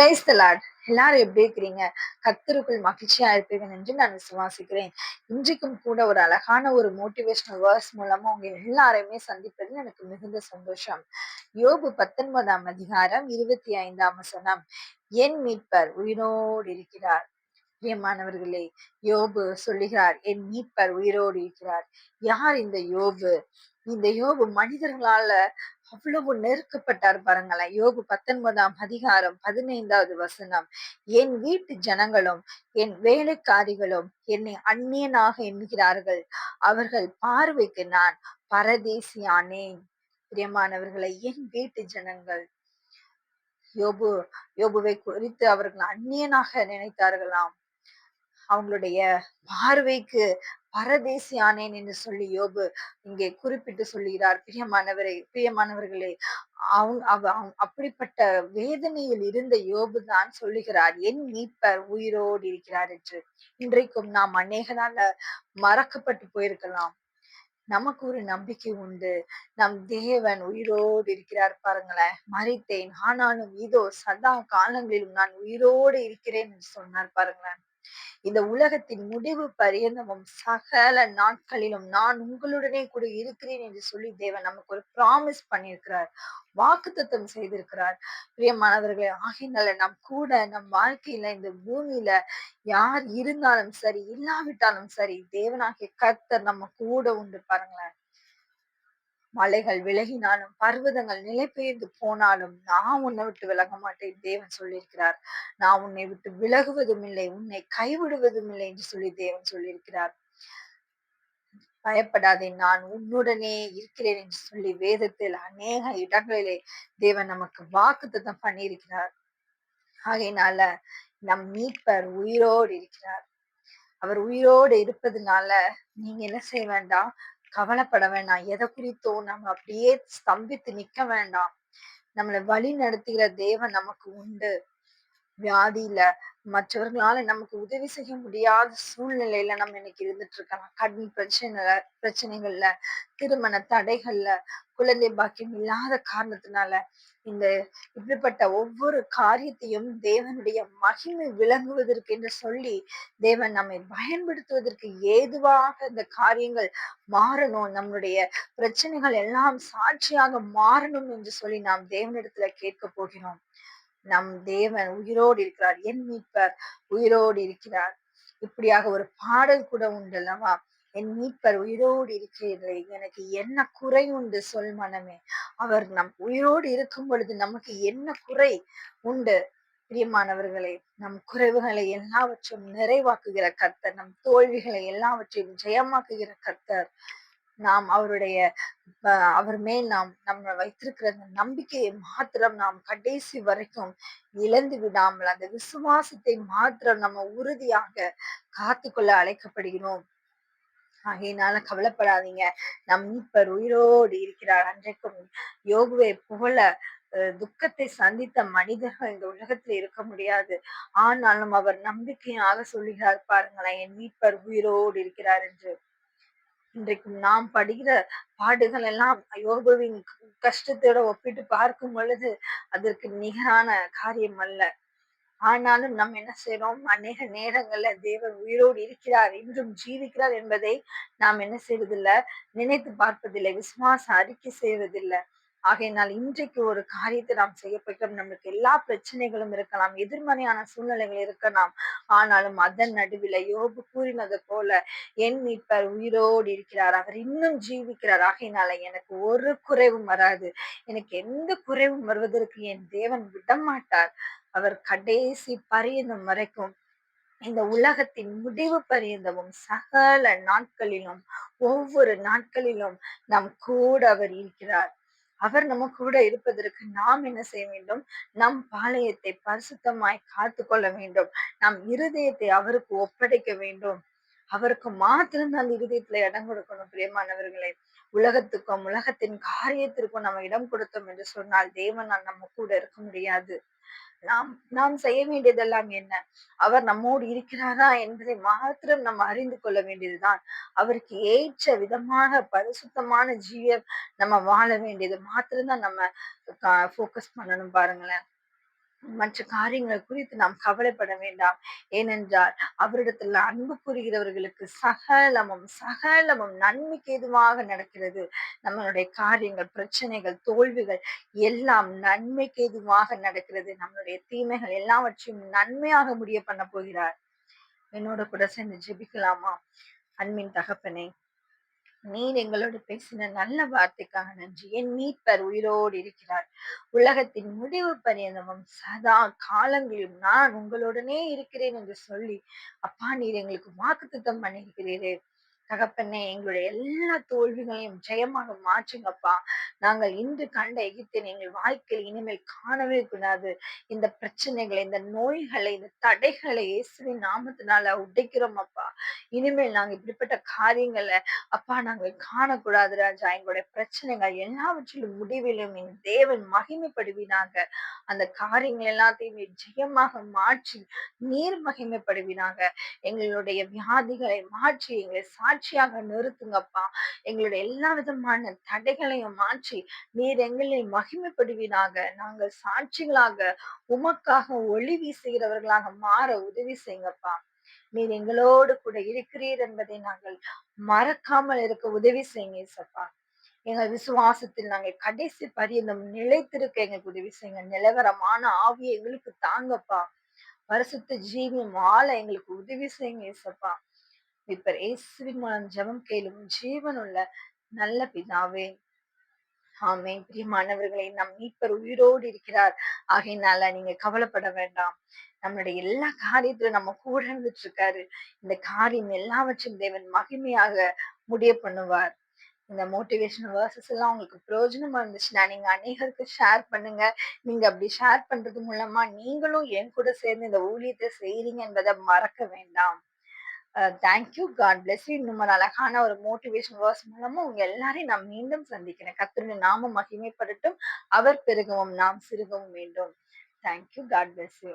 Price தலாட் எல்லாரும் எப்படி இருக்கிறீங்க? கத்தருக்குள் மகிழ்ச்சியா இருப்பீங்க என்று நான் விசுவாசிக்கிறேன். இன்றைக்கும் கூட ஒரு அழகான ஒரு மோட்டிவேஷனல் வேர்ஸ் மூலமா உங்க எல்லாரையுமே சந்திப்பதில் எனக்கு மிகுந்த சந்தோஷம். யோபு பத்தொன்பதாம் அதிகாரம் இருபத்தி ஐந்தாம் வசனம். என் மீட்பர் உயிரோடு இருக்கிறார். பிரியமானவர்களே யோபு சொல்லுகிறார் என் மீட்பர் உயிரோடு இருக்கிறார். யார் இந்த யோபு? இந்த யோபு மனிதர்களால அவ்வளவு நெருக்கப்பட்டார் பாருங்களேன். யோகு பத்தொன்பதாம் அதிகாரம் பதினைந்தாவது வசனம். என் வீட்டு ஜனங்களும் என் வேலைக்காரிகளும் என்னை அந்நியனாக எண்ணுகிறார்கள். அவர்கள் பார்வைக்கு நான் பரதேசியானேன். பிரியமானவர்களை என் வீட்டு ஜனங்கள். யோபு யோபுவை குறித்து அவர்கள் அந்நியனாக நினைத்தார்களாம். அவங்களுடைய பார்வைக்கு பரதேசி ஆனேன் என்று சொல்லி யோபு இங்கே குறிப்பிட்டு சொல்லுகிறார். பிரியமானவரை பிரியமானவர்களே அவங்க அப்படிப்பட்ட வேதனையில் இருந்த யோபு தான் சொல்லுகிறார் என் மீட்பர் உயிரோடு இருக்கிறார் என்று. இன்றைக்கும் நாம் அநேகனால மறக்கப்பட்டு போயிருக்கலாம். நமக்கு ஒரு நம்பிக்கை உண்டு. நம் தேவன் உயிரோடு இருக்கிறார் பாருங்களேன். மறித்தேன். ஆனாலும் இதோ சதா காலங்களிலும் நான் உயிரோடு இருக்கிறேன் என்று சொன்னார் பாருங்களேன். இந்த உலகத்தின் முடிவு பரியந்தமும் சகல நாட்களிலும் நான் உங்களுடனே கூட இருக்கிறேன் என்று சொல்லி தேவன் நமக்கு ஒரு ப்ராமிஸ் பண்ணியிருக்கிறார். வாக்கு தத்துவம் செய்திருக்கிறார். பிரியமானவர்களே ஆகினால நம் கூட நம் வாழ்க்கையில இந்த பூமியில யார் இருந்தாலும் சரி இல்லாவிட்டாலும் சரி தேவனாகிய கர்த்தர் நம்ம கூட உண்டு பாருங்களேன். மலைகள் விலகினாலும் பர்வதங்கள் நிலை பெயர்ந்து போனாலும் நான் உன்னை விட்டு விலக மாட்டேன் தேவன் சொல்லியிருக்கிறார். நான் உன்னை விட்டு விலகுவதும் இல்லை உன்னை கைவிடுவதும் இல்லை என்று சொல்லி தேவன் சொல்லியிருக்கிறார். பயப்படாதே நான் உன்னுடனே இருக்கிறேன் என்று சொல்லி வேதத்தில் அநேக இடங்களிலே தேவன் நமக்கு வாக்குத்தம் பண்ணியிருக்கிறார். ஆகையினால நம் மீட்பர் உயிரோடு இருக்கிறார். அவர் உயிரோடு இருப்பதுனால நீங்க என்ன செய்ய வேண்டாம்? கவலைப்பட வேண்டாம். எதை குறித்தோ நம்ம அப்படியே ஸ்தம்பித்து நிக்க வேண்டாம். நம்மளை வழி நடத்துகிற தேவன் நமக்கு உண்டு. வியாதியில மற்றவர்களால நமக்கு உதவி செய்ய முடியாத சூழ்நிலையில நம்ம இன்னைக்கு இருந்துட்டு இருக்கலாம் கடன் பிரச்சனை பிரச்சனைகள்ல திருமண தடைகள்ல குழந்தை பாக்கியம் இல்லாத காரணத்தினால இந்த இப்படிப்பட்ட ஒவ்வொரு காரியத்தையும் தேவனுடைய மகிமை விளங்குவதற்கு என்று சொல்லி தேவன் நம்மை பயன்படுத்துவதற்கு ஏதுவாக இந்த காரியங்கள் மாறணும் நம்மளுடைய பிரச்சனைகள் எல்லாம் சாட்சியாக மாறணும் என்று சொல்லி நாம் தேவனிடத்துல கேட்க போகிறோம். நம் தேவன் உயிரோடு இருக்கிறார் என் மீட்பர் உயிரோடு இருக்கிறார். இப்படியாக ஒரு பாடல் கூட உண்டல்லவா என் மீட்பர் உயிரோடு இருக்கிறீர்களே எனக்கு என்ன குறை உண்டு சொல் மனமே. அவர் நம் உயிரோடு இருக்கும் பொழுது நமக்கு என்ன குறை உண்டு? பிரியமானவர்களே நம் குறைவுகளை எல்லாவற்றையும் நிறைவாக்குகிற கர்த்தர் நம் தோல்விகளை எல்லாவற்றையும் ஜெயமாக்குகிற கர்த்தர். நாம் அவருடைய அவர் மேல் நாம் நம்ம வைத்திருக்கிற அந்த நம்பிக்கையை மாத்திரம் நாம் கடைசி வரைக்கும் இழந்து விடாமல் அந்த விசுவாசத்தை மாத்திரம் நம்ம உறுதியாக காத்துக்கொள்ள அழைக்கப்படுகிறோம். ஆகையினால கவலைப்படாதீங்க. நம் மீட்பர் உயிரோடு இருக்கிறார். அன்றைக்கும் யோகுவை போல துக்கத்தை சந்தித்த மனிதர்கள் இந்த உலகத்தில் இருக்க முடியாது. ஆனாலும் அவர் நம்பிக்கையாக சொல்லுகிறார் பாருங்களேன் என் மீட்பர் உயிரோடு இருக்கிறார் என்று. இன்றைக்கு நாம் படுகிற பாடுகள் எல்லாம் யோகுவின் கஷ்டத்தோட ஒப்பிட்டு பார்க்கும் பொழுது அதற்கு நிகரான காரியம் அல்ல. ஆனாலும் நாம் என்ன செய்யறோம் அநேக நேரங்கள்ல தேவன் உயிரோடு இருக்கிறார் இன்றும் ஜீவிக்கிறார் என்பதை நாம் என்ன செய்வதில்லை? நினைத்து பார்ப்பதில்லை விசுவாச அறிக்கை செய்வதில்லை. ஆகையினால் இன்றைக்கு ஒரு காரியத்தை நாம் செய்யப்பட்டோம் நம்மளுக்கு எல்லா பிரச்சனைகளும் இருக்கலாம் எதிர்மறையான சூழ்நிலைகள் இருக்கலாம். ஆனாலும் அதன் நடுவில் யோபு கூறினது போல என் மீட்பர் உயிரோடு இருக்கிறார். அவர் இன்னும் ஜீவிக்கிறார். ஆகையினால எனக்கு ஒரு குறைவும் வராது. எனக்கு எந்த குறைவும் வருவதற்கு என் தேவன் விடமாட்டார். அவர் கடைசி பரியந்தம் வரைக்கும் இந்த உலகத்தின் முடிவு பரியந்தமும் சகல நாட்களிலும் ஒவ்வொரு நாட்களிலும் நம் கூட அவர் இருக்கிறார். அவர் நம்ம கூட இருப்பதற்கு நாம் என்ன செய்ய வேண்டும்? நம் பாளையத்தை பரிசுத்தமாய் காத்து கொள்ள வேண்டும். நம் இருதயத்தை அவருக்கு ஒப்படைக்க வேண்டும். அவருக்கு மாத்திரம் அந்த இருதயத்துல இடம் கொடுக்கணும் பிரியமானவர்களை. உலகத்துக்கும் உலகத்தின் காரியத்திற்கும் நம்ம இடம் கொடுத்தோம் என்று சொன்னால் தேவனால் நம்ம கூட இருக்க முடியாது. நாம் நாம் செய்ய வேண்டியதெல்லாம் என்ன? அவர் நம்மோடு இருக்கிறாரா என்பதை மாத்திரம் நம்ம அறிந்து கொள்ள வேண்டியதுதான். அவருக்கு ஏற்ற விதமான பரிசுத்தமான ஜீவியம் நம்ம வாழ வேண்டியது. மாத்திரம்தான் நம்ம போக்கஸ் பண்ணணும் பாருங்களேன். மற்ற காரியங்கள் குறித்து நாம் கவலைப்பட வேண்டாம். ஏனென்றால் அவரிடத்துல அன்பு கூறுகிறவர்களுக்கு சகலமும் சகலமும் நன்மைக்கு எதுவாக நடக்கிறது. நம்மளுடைய காரியங்கள் பிரச்சனைகள் தோல்விகள் எல்லாம் நன்மைக்கு எதுவாக நடக்கிறது. நம்மளுடைய தீமைகள் எல்லாவற்றையும் நன்மையாக முடிய பண்ண போகிறார். என்னோட கூட சேர்ந்து ஜெபிக்கலாமா? அன்பின் தகப்பனே நீர் எங்களோடு பேசின நல்ல வார்த்தைக்காக நன்றி. என் மீட்பர் உயிரோடு இருக்கிறார். உலகத்தின் முடிவு பரியந்தமும் சதா காலங்களிலும் நான் உங்களுடனே இருக்கிறேன் என்று சொல்லி அப்பா நீர் எங்களுக்கு வாக்கு திட்டம் பண்ணியிருக்கிறீரே. தகப்பனே எங்களுடைய எல்லா தோல்விகளையும் ஜெயமாக மாற்றுங்கப்பா. நாங்கள் இன்று கண்ட எகிப்தின் எங்கள் வாழ்க்கையில் இனிமேல் காணவே கூடாது. இந்த பிரச்சனைகளை இந்த நோய்களை இந்த தடைகளை இயேசுவின் நாமத்தினால உடைக்கிறோம் அப்பா இனிமேல் நாங்க இப்படிப்பட்ட காரியங்களை அப்பா நாங்கள் காணக்கூடாது ராஜா. எங்களுடைய பிரச்சனைகள் எல்லாவற்றிலும் முடிவிலும் என் தேவன் மகிமைப்படுவினாங்க அந்த காரியங்கள் எல்லாத்தையுமே ஜெயமாக மாற்றி நீர் மகிமைப்படுவினாங்க எங்களுடைய வியாதிகளை மாற்றி எங்களை சாட்சியாக நிறுத்துங்கப்பா. எங்களுடைய எல்லா விதமான தடைகளையும் மாற்றி நீர் எங்களை மகிமைப்படுவினாக நாங்கள் சாட்சிகளாக உமக்காக ஒளி வீசுகிறவர்களாக மாற உதவி செய்யுங்கப்பா. நீர் எங்களோடு கூட இருக்கிறீர் என்பதை நாங்கள் மறக்காமல் இருக்க உதவி செய்யுங்க சப்பா எங்கள் விசுவாசத்தில் நாங்கள் கடைசி பரியந்தம் நிலைத்திருக்க எங்களுக்கு உதவி செய்யுங்க. நிலவரமான ஆவியை எங்களுக்கு தாங்கப்பா. பரிசுத்த ஜீவியம் வாழ எங்களுக்கு உதவி செய்யுங்க ஏசப்பா இப்ப இயேசுவின் மூலம் ஜபம் கேளும் ஜீவனுள்ள நல்ல பிதாவே ஆமே பிரியமானவர்களை நம் மீட்பர் உயிரோடு இருக்கிறார். ஆகையினால நீங்க கவலைப்பட வேண்டாம். நம்மளுடைய எல்லா காரியத்திலும் நம்ம கூட இருந்துட்டு இருக்காரு இந்த காரியம் எல்லாவற்றையும் தேவன் மகிமையாக முடிய பண்ணுவார். இந்த மோட்டிவேஷனல் வேர்சஸ் எல்லாம் உங்களுக்கு பிரயோஜனமா இருந்துச்சுன்னா நீங்க அநேகருக்கு ஷேர் பண்ணுங்க. நீங்க அப்படி ஷேர் பண்றது மூலமா நீங்களும் என் கூட சேர்ந்து இந்த ஊழியத்தை செய்றீங்க என்பதை மறக்க வேண்டாம். தேங்க்யூ காட் பிளஸ் இன்னும் ஒரு அழகான ஒரு மோட்டிவேஷன் வேர்ஸ் மூலமா உங்க எல்லாரையும் நான் மீண்டும் சந்திக்கிறேன். கத்தருடைய நாம மகிமைப்படட்டும். அவர் பெருகவும் நாம் சிறுகவும் வேண்டும். Thank you God bless you